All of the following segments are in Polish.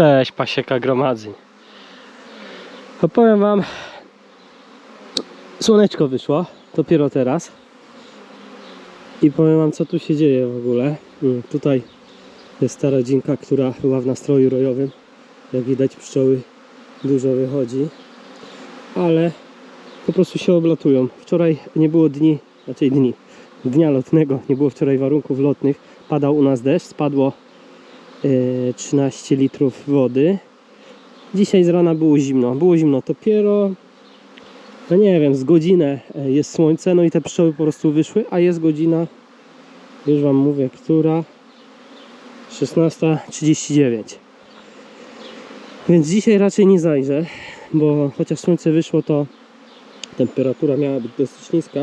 Cześć, pasieka gromadzeń. Opowiem wam, słoneczko wyszło, dopiero teraz. I powiem wam, co tu się dzieje w ogóle. Mm, Tutaj jest ta rodzinka, która była w nastroju rojowym. Jak widać, pszczoły dużo wychodzi. Ale po prostu się oblatują. Wczoraj nie było dni, raczej dni, dnia lotnego, nie było wczoraj warunków lotnych. Padał u nas deszcz, spadło 13 litrów wody. Dzisiaj z rana było zimno. Było zimno dopiero, no nie wiem, z godzinę e, jest słońce, no i te pszczoły po prostu wyszły, a jest godzina, już Wam mówię, która 16.39. Więc dzisiaj raczej nie zajrzę, bo chociaż słońce wyszło, to temperatura miała być dosyć niska.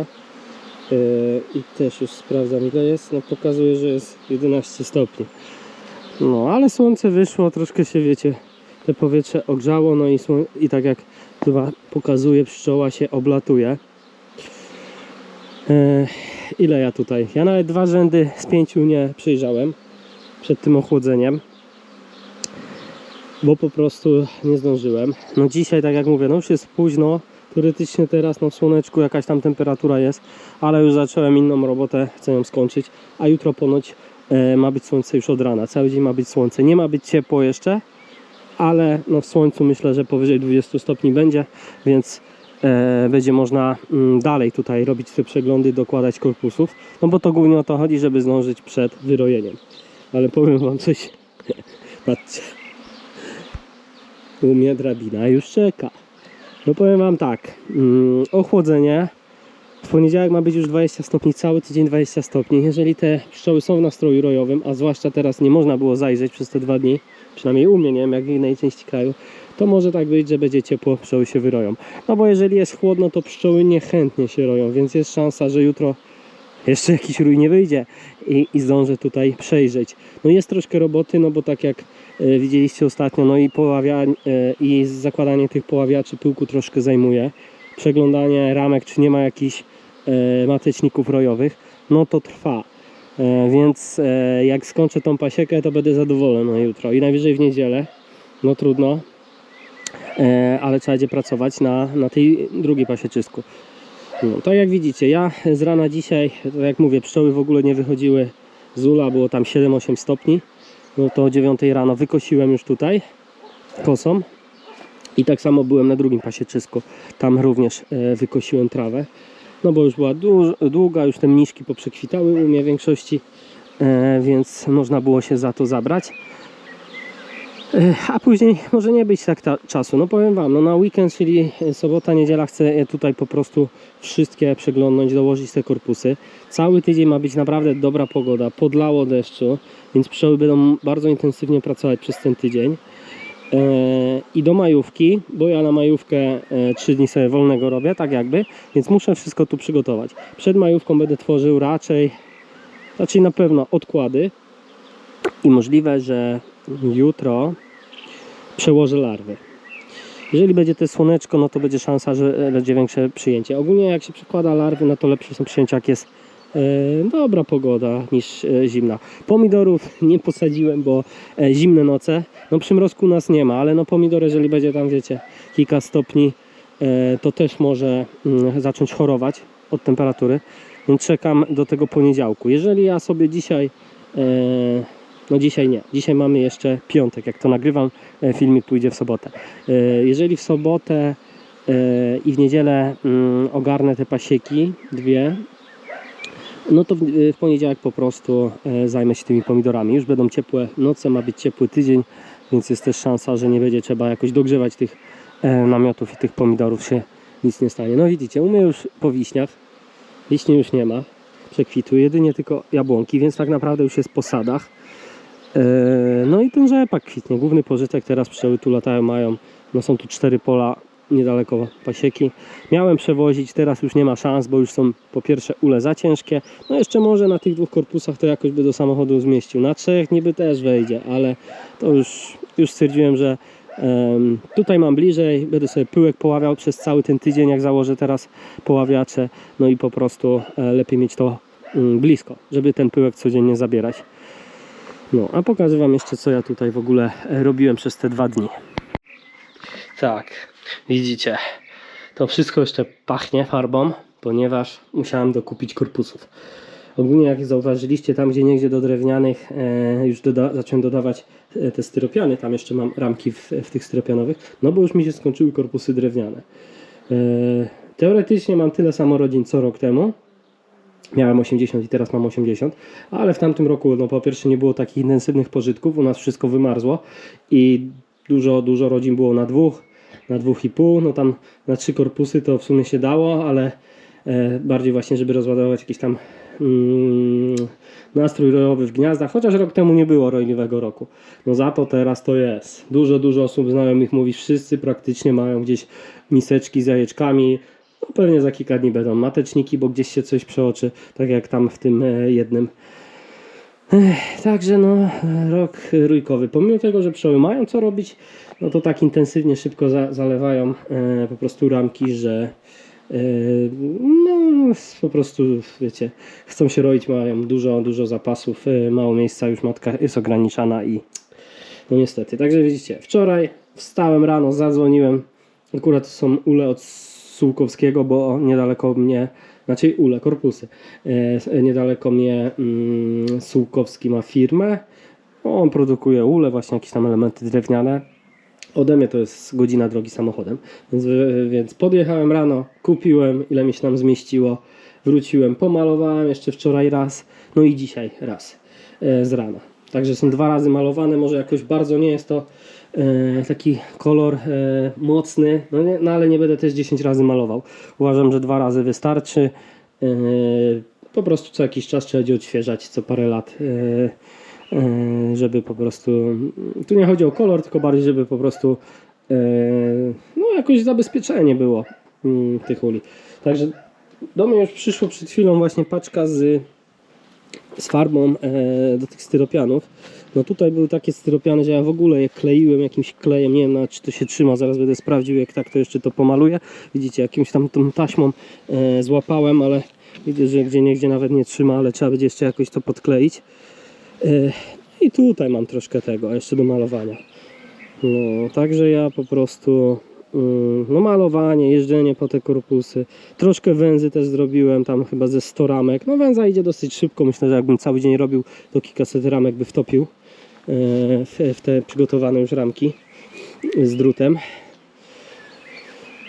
Yy, I też już sprawdzam ile jest. No pokazuje, że jest 11 stopni. No ale słońce wyszło, troszkę się wiecie, te powietrze ogrzało, no i, i tak jak chyba pokazuje, pszczoła się oblatuje. Yy, ile ja tutaj? Ja nawet dwa rzędy z pięciu nie przyjrzałem przed tym ochłodzeniem bo po prostu nie zdążyłem. No dzisiaj, tak jak mówię, no już jest późno, teoretycznie teraz no w słoneczku jakaś tam temperatura jest, ale już zacząłem inną robotę, chcę ją skończyć, a jutro ponoć e, ma być słońce już od rana, cały dzień ma być słońce, nie ma być ciepło jeszcze, ale no w słońcu myślę, że powyżej 20 stopni będzie, więc e, będzie można mm, dalej tutaj robić te przeglądy, dokładać korpusów, no bo to głównie o to chodzi, żeby zdążyć przed wyrojeniem. Ale powiem wam coś, patrzcie. U mnie drabina już czeka. No powiem Wam tak, mm, ochłodzenie. W poniedziałek ma być już 20 stopni, cały tydzień 20 stopni. Jeżeli te pszczoły są w nastroju rojowym, a zwłaszcza teraz nie można było zajrzeć przez te dwa dni, przynajmniej u mnie, nie wiem jak w innej części kraju, to może tak być, że będzie ciepło, pszczoły się wyroją. No bo jeżeli jest chłodno, to pszczoły niechętnie się roją, więc jest szansa, że jutro jeszcze jakiś rój nie wyjdzie i, i zdążę tutaj przejrzeć. No jest troszkę roboty, no bo tak jak e, widzieliście ostatnio, no i poławia, e, i zakładanie tych poławiaczy pyłku troszkę zajmuje. Przeglądanie ramek, czy nie ma jakichś e, mateczników rojowych, no to trwa. E, więc e, jak skończę tą pasiekę, to będę zadowolony jutro i najwyżej w niedzielę. No trudno, ale trzeba będzie pracować na, na tej drugiej pasieczysku. No, tak jak widzicie, ja z rana dzisiaj, jak mówię, pszczoły w ogóle nie wychodziły z ula, było tam 7-8 stopni. No to o 9 rano wykosiłem już tutaj kosą. I tak samo byłem na drugim pasieczysku. Tam również e, wykosiłem trawę. No bo już była długa, już te mniszki poprzekwitały u mnie w większości, e, więc można było się za to zabrać. E, A później może nie być tak ta, czasu. No powiem Wam, no na weekend, czyli sobota, niedziela chcę tutaj po prostu wszystkie przeglądnąć, dołożyć te korpusy. Cały tydzień ma być naprawdę dobra pogoda, podlało deszczu, więc pszczoły będą bardzo intensywnie pracować przez ten tydzień. E, I do majówki, bo ja na majówkę e, 3 dni sobie wolnego robię, tak jakby, więc muszę wszystko tu przygotować. Przed majówką będę tworzył raczej, raczej na pewno odkłady i możliwe, że jutro przełożę larwy. Jeżeli będzie te słoneczko, no to będzie szansa, że będzie większe przyjęcie. Ogólnie jak się przekłada larwy, no to lepsze są przyjęcia, jak jest e, dobra pogoda niż e, zimna. Pomidorów nie posadziłem, bo e, zimne noce. No przymrozku nas nie ma, ale no pomidor, jeżeli będzie tam, wiecie, kilka stopni, e, to też może mm, zacząć chorować od temperatury. Więc czekam do tego poniedziałku. Jeżeli ja sobie dzisiaj e, no dzisiaj nie. Dzisiaj mamy jeszcze piątek, jak to nagrywam, e, filmik pójdzie w sobotę. E, Jeżeli w sobotę e, i w niedzielę mm, ogarnę te pasieki, dwie, no to w, w poniedziałek po prostu e, zajmę się tymi pomidorami. Już będą ciepłe noce, ma być ciepły tydzień, więc jest też szansa, że nie będzie trzeba jakoś dogrzewać tych e, namiotów i tych pomidorów się nic nie stanie. No widzicie, u mnie już po wiśniach, wiśni już nie ma, przekwitły, jedynie tylko jabłonki, więc tak naprawdę już jest po sadach. E, No i ten rzepak kwitnie. Główny pożytek teraz pszczoły tu latają, mają. No są tu cztery pola niedaleko pasieki. Miałem przewozić, teraz już nie ma szans, bo już są po pierwsze ule za ciężkie. No jeszcze może na tych dwóch korpusach to jakoś by do samochodu zmieścił. Na trzech niby też wejdzie, ale to już, już stwierdziłem, że tutaj mam bliżej. Będę sobie pyłek poławiał przez cały ten tydzień, jak założę teraz poławiacze. No i po prostu e, lepiej mieć to mm, blisko, żeby ten pyłek codziennie zabierać. No, a pokażę Wam jeszcze, co ja tutaj w ogóle e, robiłem przez te dwa dni. Tak, widzicie, to wszystko jeszcze pachnie farbą, ponieważ musiałem dokupić korpusów. Ogólnie jak zauważyliście, tam gdzie niegdzie do drewnianych e, już doda zacząłem dodawać e, te styropiany, tam jeszcze mam ramki w, w tych styropianowych, no bo już mi się skończyły korpusy drewniane. E, teoretycznie mam tyle samo rodzin co rok temu, Miałem 80 i teraz mam 80, ale w tamtym roku, no po pierwsze nie było takich intensywnych pożytków, u nas wszystko wymarzło. I dużo, dużo rodzin było na dwóch, na dwóch i pół, no tam na trzy korpusy to w sumie się dało, ale e, bardziej właśnie, żeby rozładować jakiś tam mm, nastrój rojowy w gniazdach, chociaż rok temu nie było rojliwego roku. No za to teraz to jest. Dużo, dużo osób znajomych mówi, wszyscy praktycznie mają gdzieś miseczki z jajeczkami, no pewnie za kilka dni będą mateczniki, bo gdzieś się coś przeoczy, tak jak tam w tym e, jednym. Ech, Także no, rok rójkowy. Pomimo tego, że pszczoły mają co robić, no to tak intensywnie szybko za, zalewają e, po prostu ramki, że e, no po prostu wiecie, chcą się roić, mają dużo, dużo zapasów, e, mało miejsca, już matka jest ograniczana i no niestety. Także widzicie, wczoraj wstałem rano, zadzwoniłem, akurat są ule od Sułkowskiego, bo niedaleko mnie, znaczy ule, korpusy, e, niedaleko mnie mm, Sułkowski ma firmę, on produkuje ule, właśnie jakieś tam elementy drewniane. Ode mnie to jest godzina drogi samochodem, więc, e, więc podjechałem rano, kupiłem ile mi się tam zmieściło, wróciłem, pomalowałem jeszcze wczoraj raz, no i dzisiaj raz e, z rana. Także są dwa razy malowane, może jakoś bardzo nie jest to taki kolor e, mocny, no, nie, no ale nie będę też 10 razy malował. Uważam, że dwa razy wystarczy. E, po prostu co jakiś czas trzeba będzie odświeżać, co parę lat, e, e, żeby po prostu. Tu nie chodzi o kolor, tylko bardziej, żeby po prostu e, no jakoś zabezpieczenie było mm, tych uli. Także do mnie już przyszło przed chwilą właśnie paczka z z farbą e, do tych styropianów. No tutaj były takie styropiany, że ja w ogóle je kleiłem jakimś klejem, nie wiem nawet czy to się trzyma, zaraz będę sprawdził jak tak to jeszcze to pomaluję. Widzicie, jakimś tam tą taśmą e, złapałem, ale widzę, że gdzie niegdzie nawet nie trzyma, ale trzeba będzie jeszcze jakoś to podkleić. E, I tutaj mam troszkę tego, jeszcze do malowania. No, także ja po prostu mm, no malowanie, jeżdżenie po te korpusy. Troszkę węzy też zrobiłem, tam chyba ze 100 ramek. No węza idzie dosyć szybko, myślę, że jakbym cały dzień robił, to kilkaset ramek by wtopił w, w te przygotowane już ramki z drutem.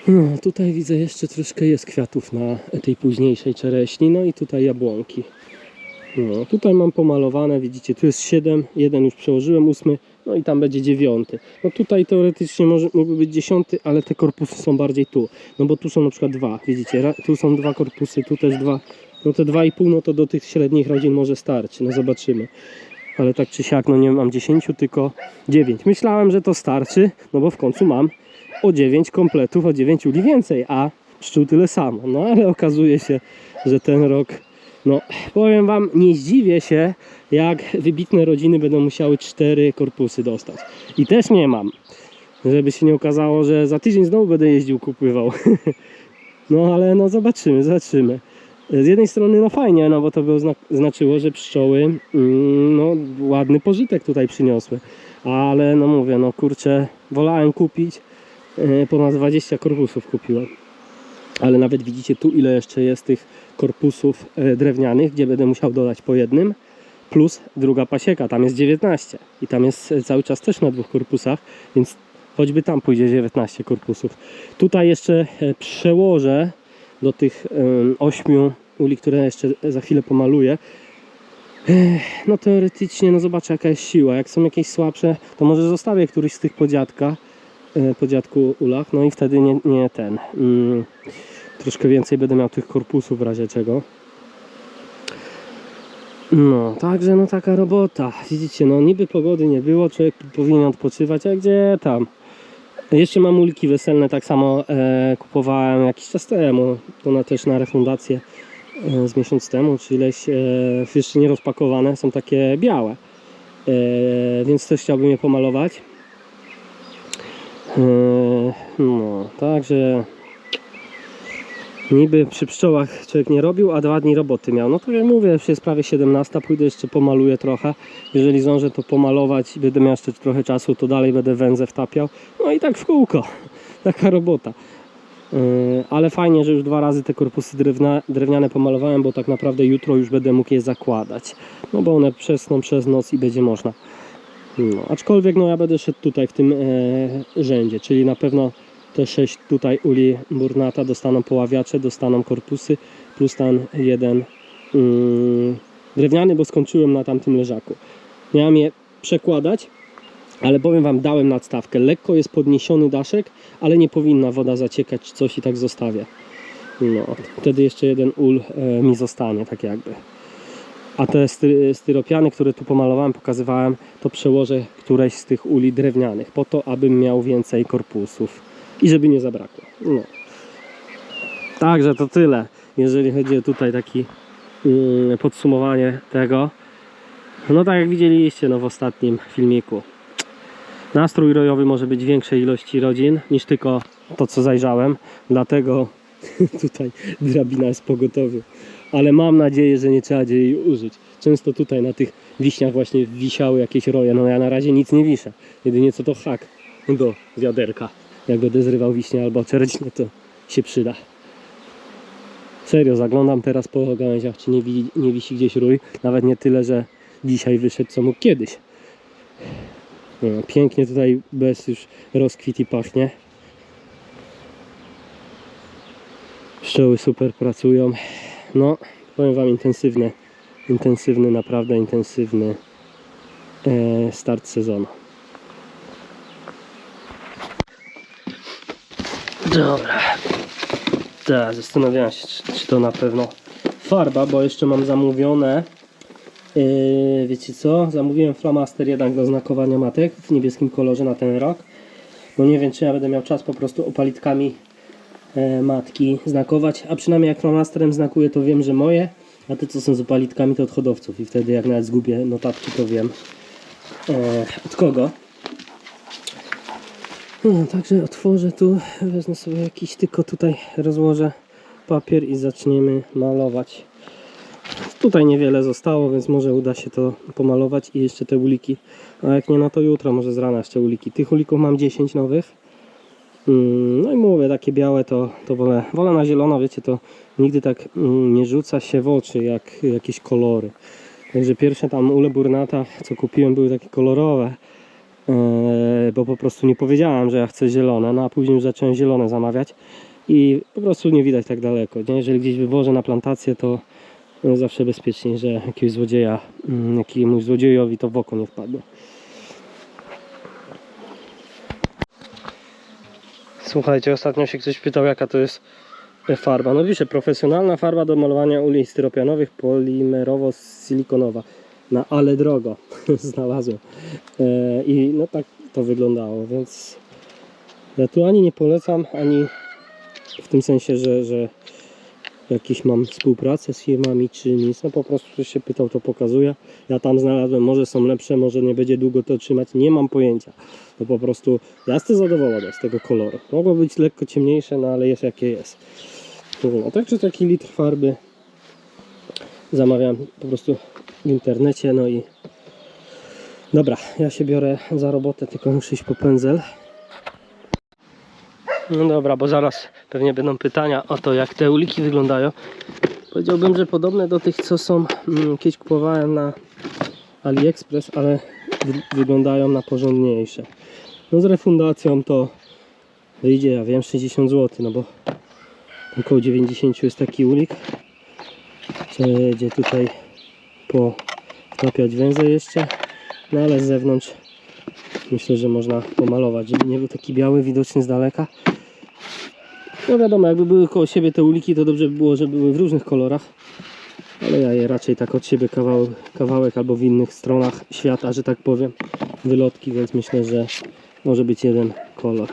No, tutaj widzę jeszcze troszkę jest kwiatów na tej późniejszej czereśni, no i tutaj jabłonki. No, tutaj mam pomalowane, widzicie, tu jest 7, jeden już przełożyłem, 8, no i tam będzie 9. No tutaj teoretycznie może, mógłby być 10, ale te korpusy są bardziej tu. No bo tu są na przykład dwa, widzicie, tu są dwa korpusy, tu też dwa. No te 2,5 no to do tych średnich rodzin może starczy, no zobaczymy. Ale tak czy siak, no nie mam 10, tylko 9. Myślałem, że to starczy, no bo w końcu mam o 9 kompletów, o 9 uli więcej, a pszczół tyle samo. No ale okazuje się, że ten rok no, powiem Wam, nie zdziwię się, jak wybitne rodziny będą musiały cztery korpusy dostać. I też nie mam. Żeby się nie okazało, że za tydzień znowu będę jeździł, kupywał. No ale no zobaczymy, zobaczymy. Z jednej strony no fajnie, no bo to by znaczyło, że pszczoły mm, no, ładny pożytek tutaj przyniosły. Ale no mówię, no kurczę, wolałem kupić, e, ponad 20 korpusów kupiłem ale nawet widzicie tu ile jeszcze jest tych korpusów e, drewnianych, gdzie będę musiał dodać po jednym, plus druga pasieka, tam jest 19 i tam jest e, cały czas też na dwóch korpusach, więc choćby tam pójdzie 19 korpusów. Tutaj jeszcze przełożę do tych 8 uli, które jeszcze za chwilę pomaluję. No teoretycznie, no zobaczę jaka jest siła. Jak są jakieś słabsze, to może zostawię któryś z tych podziadka, e, po dziadku ulach, no i wtedy nie, nie ten. Mm, troszkę więcej będę miał tych korpusów w razie czego. No, także no taka robota. Widzicie, no niby pogody nie było, człowiek powinien odpoczywać, a gdzie tam? Jeszcze mam uliki weselne, tak samo e, kupowałem jakiś czas temu. To na, też na refundację e, z miesiąc temu, czy ileś e, jeszcze nie rozpakowane, są takie białe. E, więc też chciałbym je pomalować. E, no, także Niby przy pszczołach człowiek nie robił, a dwa dni roboty miał. No to jak mówię, już jest prawie 17, pójdę jeszcze pomaluję trochę. Jeżeli zdążę to pomalować i będę miał jeszcze trochę czasu, to dalej będę węzę wtapiał. No i tak w kółko. Taka robota. Yy, ale fajnie, że już dwa razy te korpusy drewna, drewniane pomalowałem, bo tak naprawdę jutro już będę mógł je zakładać. No bo one przesną przez noc i będzie można. No, aczkolwiek no ja będę szedł tutaj w tym e, rzędzie, czyli na pewno te sześć tutaj uli burnata dostaną poławiacze, dostaną korpusy, plus ten jeden mm, drewniany, bo skończyłem na tamtym leżaku. Miałem je przekładać, ale powiem Wam, dałem nadstawkę. Lekko jest podniesiony daszek, ale nie powinna woda zaciekać coś i tak zostawię. No, wtedy jeszcze jeden ul e, mi zostanie, tak jakby. A te sty, styropiany, które tu pomalowałem, pokazywałem, to przełożę któreś z tych uli drewnianych, po to, abym miał więcej korpusów i żeby nie zabrakło. No. Także to tyle, jeżeli chodzi o tutaj taki mm, podsumowanie tego. No tak jak widzieliście no, w ostatnim filmiku. Nastrój rojowy może być większej ilości rodzin niż tylko to, co zajrzałem. Dlatego tutaj drabina jest pogotowie. Ale mam nadzieję, że nie trzeba jej użyć. Często tutaj na tych wiśniach właśnie wisiały jakieś roje. No ja na razie nic nie wiszę. Jedynie co to hak do wiaderka. Będę zrywał wiśnie albo czerwcie, to się przyda. Serio, zaglądam teraz po gałęziach, czy nie, wi- nie wisi gdzieś rój. Nawet nie tyle, że dzisiaj wyszedł, co mógł kiedyś. No, pięknie tutaj bez już rozkwit i pachnie. Pszczoły super pracują. No, powiem Wam intensywny, intensywny, naprawdę intensywny e, start sezonu. Dobra. Tak, zastanawiałem się, czy, czy to na pewno farba, bo jeszcze mam zamówione. Yy, wiecie co? Zamówiłem flamaster jednak do znakowania matek w niebieskim kolorze na ten rok. Bo nie wiem, czy ja będę miał czas po prostu opalitkami e, matki znakować. A przynajmniej jak flamasterem znakuję, to wiem, że moje. A te, co są z opalitkami, to od hodowców. I wtedy, jak nawet zgubię notatki, to wiem e, od kogo. No, także otworzę tu, wezmę sobie jakiś, tylko tutaj rozłożę papier i zaczniemy malować. Tutaj niewiele zostało, więc może uda się to pomalować i jeszcze te uliki. A jak nie, no to jutro, może z rana jeszcze uliki. Tych ulików mam 10 nowych. Mm, No i mówię, takie białe to, to wolę, wolę na zielono, wiecie, to nigdy tak mm, nie rzuca się w oczy jak jakieś kolory. Także pierwsze tam ule burnata, co kupiłem, były takie kolorowe. Eee, bo po prostu nie powiedziałem, że ja chcę zielone, no a później już zacząłem zielone zamawiać i po prostu nie widać tak daleko. Nie? Jeżeli gdzieś wywożę na plantację, to no, zawsze bezpieczniej, że jakiegoś złodzieja, mm, jakiemuś złodziejowi to w oko nie wpadło. Słuchajcie, ostatnio się ktoś pytał, jaka to jest farba. No wiecie, profesjonalna farba do malowania uli styropianowych, polimerowo-silikonowa. No ale drogo znalazłem. E, I no tak to wyglądało, więc ja tu ani nie polecam, ani w tym sensie, że, że jakieś mam współpracę z firmami czy nic. No po prostu ktoś się pytał, to pokazuję. Ja tam znalazłem, może są lepsze, może nie będzie długo to trzymać, nie mam pojęcia. To po prostu ja jestem zadowolony z tego koloru. Mogło być lekko ciemniejsze, no ale jest jakie jest. No, także taki litr farby zamawiam po prostu w internecie, no i dobra, ja się biorę za robotę, tylko muszę iść po pędzel. No dobra, bo zaraz pewnie będą pytania o to, jak te uliki wyglądają. Powiedziałbym, że podobne do tych, co są, mm, kiedyś kupowałem na AliExpress, ale wy- wyglądają na porządniejsze. No z refundacją to wyjdzie, ja wiem, 60 zł, no bo około 90 jest taki ulik. Trzeba tutaj potapiać węzę jeszcze, no ale z zewnątrz myślę, że można pomalować, nie był taki biały, widoczny z daleka. No wiadomo, jakby były koło siebie te uliki, to dobrze by było, żeby były w różnych kolorach. Ale ja je raczej tak od siebie kawałek, kawałek albo w innych stronach świata, że tak powiem, wylotki, więc myślę, że może być jeden kolor.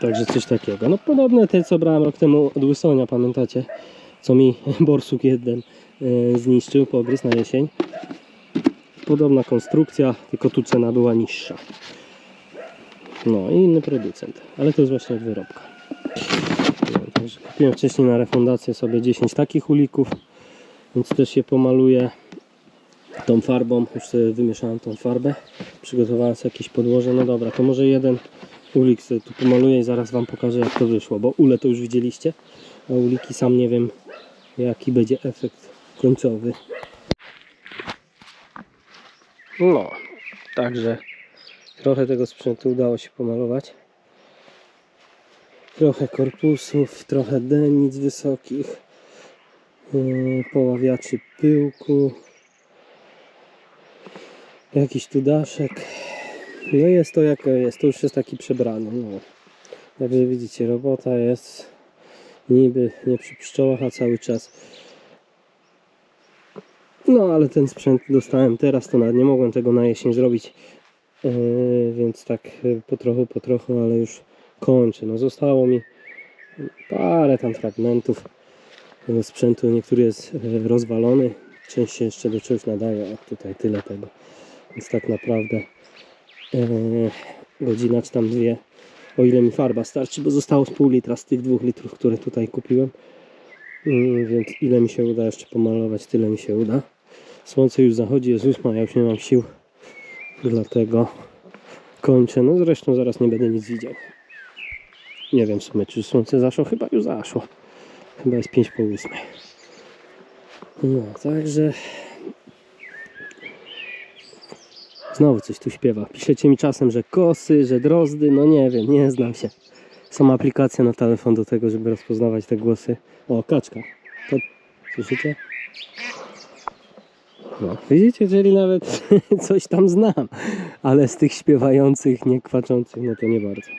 Także coś takiego. No podobne te, co brałem rok temu od Łysonia, pamiętacie? Co mi borsuk jeden e, zniszczył, pogryz na jesień. Podobna konstrukcja, tylko tu cena była niższa. No i inny producent, ale to jest właśnie od wyrobka. Kupiłem wcześniej na refundację sobie 10 takich ulików, więc też je pomaluję tą farbą. Już sobie wymieszałem tą farbę, przygotowałem sobie jakieś podłoże. No dobra, to może jeden ulik sobie tu pomaluję i zaraz Wam pokażę jak to wyszło, bo ule to już widzieliście, a uliki sam nie wiem jaki będzie efekt końcowy. No, także trochę tego sprzętu udało się pomalować. Trochę korpusów, trochę dennic wysokich, yy, poławiaczy pyłku, jakiś tu daszek. No jest to jak jest, to już jest taki przebrany. No. Także widzicie, robota jest niby nie przy pszczołach, a cały czas. No ale ten sprzęt dostałem teraz, to nawet nie mogłem tego na jesień zrobić. Yy, więc tak yy, po trochu, po trochu, ale już kończę. No zostało mi parę tam fragmentów tego sprzętu. Niektóry jest yy, rozwalony, część się jeszcze do czegoś nadaje, a tutaj tyle tego. Więc tak naprawdę yy, godzina czy tam dwie, o ile mi farba starczy, bo zostało z pół litra z tych dwóch litrów, które tutaj kupiłem. Yy, więc ile mi się uda jeszcze pomalować, tyle mi się uda. Słońce już zachodzi, jest ósma, ja już nie mam sił, dlatego kończę. No zresztą zaraz nie będę nic widział. Nie wiem w sumie, czy słońce zaszło, chyba już zaszło. Chyba jest 5 po 8. No, także Znowu coś tu śpiewa. Piszecie mi czasem, że kosy, że drozdy. No nie wiem, nie znam się. Są aplikacje na telefon do tego, żeby rozpoznawać te głosy. O, kaczka. To słyszycie? No, widzicie, czyli nawet coś tam znam. Ale z tych śpiewających, nie kwaczących, no to nie bardzo.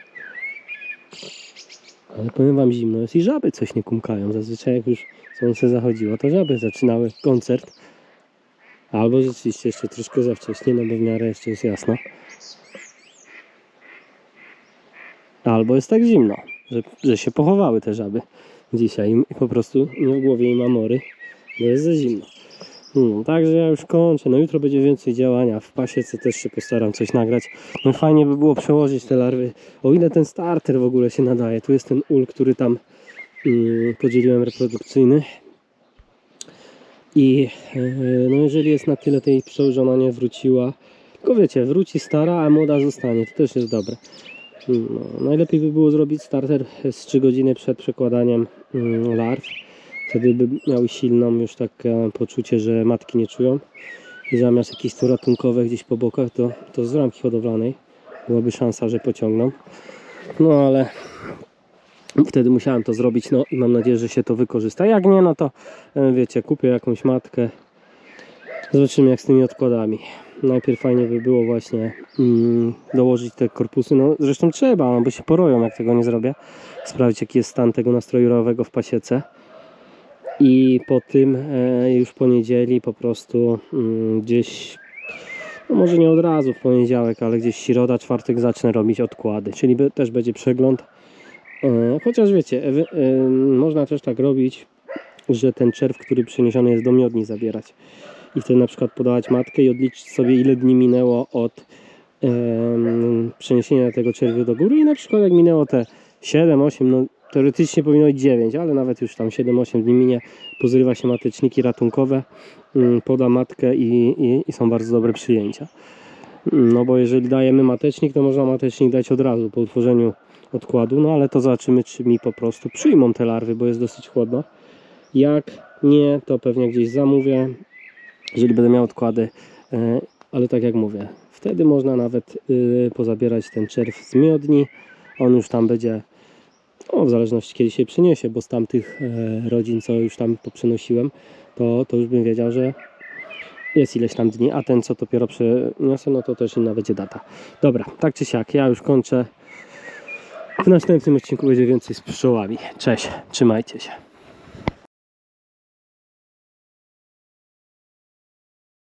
Ale powiem wam zimno jest i żaby coś nie kumkają. Zazwyczaj jak już słońce zachodziło, to żaby zaczynały koncert. Albo rzeczywiście jeszcze troszkę za wcześnie, no bo w miarę jeszcze jest jasno. Albo jest tak zimno, że, że się pochowały te żaby dzisiaj i po prostu nie w głowie im amory, bo jest za zimno. No, także ja już kończę. No jutro będzie więcej działania. W pasiece też się postaram coś nagrać. No fajnie by było przełożyć te larwy. O ile ten starter w ogóle się nadaje. Tu jest ten ul, który tam mm, podzieliłem reprodukcyjny. I yy, no jeżeli jest na tyle tej pszczoły, że ona nie wróciła, tylko wiecie, wróci stara, a młoda zostanie, to też jest dobre. No, najlepiej by było zrobić starter z 3 godziny przed przekładaniem mm, larw. Wtedy by miały silną już takie poczucie, że matki nie czują. I zamiast jakieś tu ratunkowe gdzieś po bokach, to, to z ramki hodowlanej byłaby szansa, że pociągną. No ale Wtedy musiałem to zrobić, no i mam nadzieję, że się to wykorzysta. Jak nie, no to e, wiecie, kupię jakąś matkę. Zobaczymy jak z tymi odkładami. Najpierw fajnie by było właśnie mm, dołożyć te korpusy. No zresztą trzeba, no, bo się poroją jak tego nie zrobię. Sprawdzić jaki jest stan tego nastroju rowego w pasiece. I po tym e, już po niedzieli po prostu mm, gdzieś no może nie od razu w poniedziałek, ale gdzieś środa, czwartek zacznę robić odkłady. Czyli też będzie przegląd Chociaż wiecie, e, e, można też tak robić, że ten czerw, który przeniesiony jest do miodni zabierać. I wtedy na przykład podawać matkę i odliczyć sobie ile dni minęło od przeniesienia tego czerwiu do góry i na przykład jak minęło te 7, 8, no teoretycznie powinno być 9, ale nawet już tam 7-8 dni minie, pozrywa się mateczniki ratunkowe, mm, poda matkę i, i, i są bardzo dobre przyjęcia. No bo jeżeli dajemy matecznik, to można matecznik dać od razu po utworzeniu odkładu, no ale to zobaczymy, czy mi po prostu przyjmą te larwy, bo jest dosyć chłodno. Jak nie, to pewnie gdzieś zamówię, jeżeli będę miał odkłady, e, ale tak jak mówię, wtedy można nawet y, pozabierać ten czerw z miodni, on już tam będzie, no w zależności kiedy się przyniesie, bo z tamtych e, rodzin, co już tam poprzenosiłem, to, to już bym wiedział, że jest ileś tam dni, a ten co dopiero przeniosę, no to też inna będzie data. Dobra, tak czy siak, ja już kończę. W następnym odcinku będzie więcej z pszczołami. Cześć, trzymajcie się.